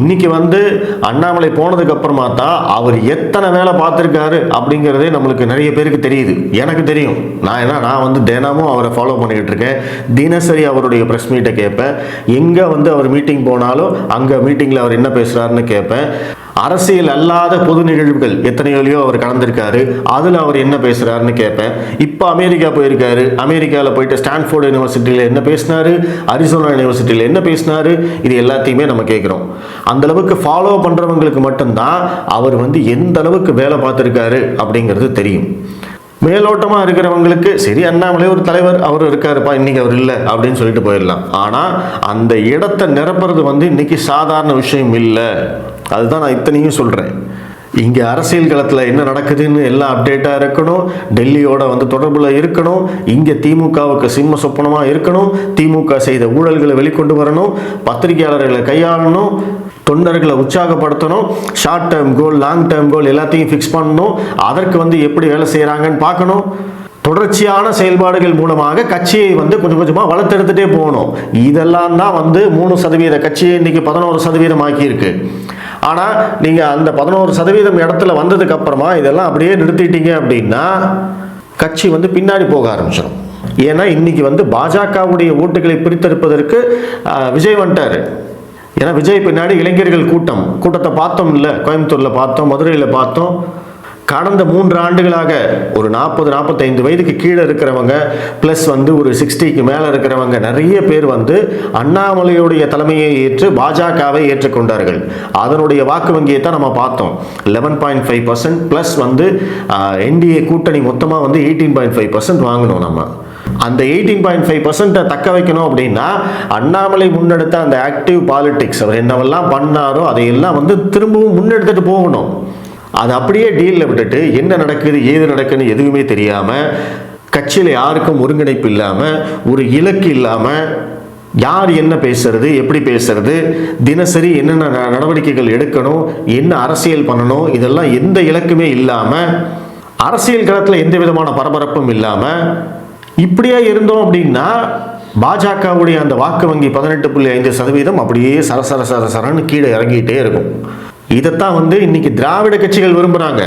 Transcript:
இன்னைக்கு வந்து அண்ணாமலை போனதுக்கு அப்புறமா தான் அவர் எத்தனை வேலை பார்த்துருக்காரு அப்படிங்கிறதே நம்மளுக்கு நிறைய பேருக்கு தெரியுது. எனக்கு தெரியும். நான் என்ன நான் வந்து தினமும் அவரை ஃபாலோ பண்ணிக்கிட்டு இருக்கேன். தினசரி அவருடைய ப்ரெஸ் மீட்டை கேட்பேன். எங்கே வந்து அவர் மீட்டிங் போனாலும் அங்கே மீட்டிங்கில் அவர் என்ன பேசுகிறாருன்னு கேட்பேன். அரசியல் அல்லாத பொது நிகழ்வுகள் எத்தனையோலையோ அவர் கலந்துருக்காரு. அதில் அவர் என்ன பேசுகிறாருன்னு கேட்பேன் இப்போ அமெரிக்கா போயிருக்காரு. அமெரிக்காவில் போயிட்டு ஸ்டான்ஃபோர்டு யூனிவர்சிட்டியில் என்ன பேசினாரு? அரிசோனா யூனிவர்சிட்டியில் என்ன பேசினாரு? இது எல்லாத்தையுமே நம்ம கேட்குறோம் அந்த அளவுக்கு ஃபாலோ பண்ணுறவங்களுக்கு மட்டும்தான் அவர் வந்து எந்த அளவுக்கு வேலை பார்த்துருக்காரு அப்படிங்கிறது தெரியும். மேலோட்டமாக இருக்கிறவங்களுக்கு சரி அண்ணாமலை ஒரு தலைவர் அவர் இருக்காருப்பா இன்னைக்கு அவர் இல்லை அப்படின்னு சொல்லிட்டு போயிடலாம். ஆனால் அந்த இடத்தை நிரப்புறது வந்து இன்னைக்கு சாதாரண விஷயம் இல்லை. அதுதான் நான் இத்தனையும் சொல்கிறேன் இங்கே அரசியல் களத்தில் என்ன நடக்குதுன்னு எல்லாம் அப்டேட்டாக இருக்கணும். டெல்லியோட வந்து தொடர்பில் இருக்கணும். இங்கே திமுகவுக்கு சிம்ம சொப்பனமாக இருக்கணும். திமுக செய்த ஊழல்களை வெளிக்கொண்டு வரணும். பத்திரிகையாளர்களை கையாளணும். தொண்டர்களை உற்சாகப்படுத்தணும். Short term goal long term goal எல்லாத்தையும் ஃபிக்ஸ் பண்ணணும். அதற்கு வந்து எப்படி வேலை செய்கிறாங்கன்னு பார்க்கணும். தொடர்ச்சியான செயல்பாடுகள் மூலமாக கட்சியை வந்து கொஞ்சம் கொஞ்சமாக வளர்த்தெடுத்துட்டே போகணும். இதெல்லாம் தான் வந்து மூணு சதவீத கட்சியை இன்னைக்கு பதினோரு சதவீதம் ஆக்கியிருக்கு. ஆனால் நீங்கள் அந்த பதினோரு சதவீதம் இடத்துல வந்ததுக்கு அப்புறமா இதெல்லாம் அப்படியே நிறுத்திட்டீங்க அப்படின்னா கட்சி வந்து பின்னாடி போக ஆரம்பிச்சிடும் ஏன்னா இன்னைக்கு வந்து பாஜகவுடைய ஓட்டுகளை பிரித்தெடுப்பதற்கு விஜய் வந்துட்டார். ஏன்னா விஜய் பின்னாடி இளைஞர்கள் கூட்டம். கூட்டத்தை பார்த்தோம் இல்லை கோயம்புத்தூரில் பார்த்தோம் மதுரையில் பார்த்தோம். கடந்த மூன்று ஆண்டுகளாக ஒரு நாற்பது நாற்பத்தைந்து வயதுக்கு கீழே இருக்கிறவங்க ப்ளஸ் வந்து ஒரு சிக்ஸ்டிக்கு மேலே இருக்கிறவங்க நிறைய பேர் வந்து அண்ணாமலையுடைய தலைமையை ஏற்று பாஜகவை ஏற்றுக்கொண்டார்கள். அதனுடைய வாக்கு வங்கியை தான் நம்ம பார்த்தோம். Eleven point five percent plus வந்து என்டிஏ கூட்டணி மொத்தமாக வந்து எயிட்டீன் பாயிண்ட் ஃபைவ் பர்சன்ட் வாங்கினோம் நம்ம. அந்த எயிட்டீன் பாயிண்ட் ஃபைவ் பர்சன்ட்டை தக்க வைக்கணும் அப்படின்னா அண்ணாமலை முன்னெடுத்த அந்த ஆக்டிவ் பாலிட்டிக்ஸ் அவர் என்னவெல்லாம் பண்ணாரோ அதையெல்லாம் வந்து திரும்பவும் முன்னெடுத்துட்டு போகணும். அது அப்படியே டீலில் விட்டுட்டு என்ன நடக்குது ஏது நடக்குதுன்னு எதுவுமே தெரியாமல் கட்சியில் யாருக்கும் ஒருங்கிணைப்பு இல்லாமல் ஒரு இலக்கு இல்லாமல் யார் என்ன பேசுறது எப்படி பேசுறது தினசரி என்னென்ன ந- நடவடிக்கைகள் எடுக்கணும் என்ன அரசியல் பண்ணணும் இதெல்லாம் எந்த இலக்குமே இல்லாமல் அரசியல் களத்தில் எந்த விதமான பரபரப்பும் இல்லாமல் இப்படியே இருந்தோம் அப்படின்னா பாஜகவுடைய அந்த வாக்கு வங்கி பதினெட்டு புள்ளி ஐந்து சதவீதம் அப்படியே சரசர சரசரன்னு கீழே இறங்கிட்டே இருக்கும். இதைத்தான் வந்து இன்னைக்கு திராவிட கட்சிகள் விரும்புகிறாங்க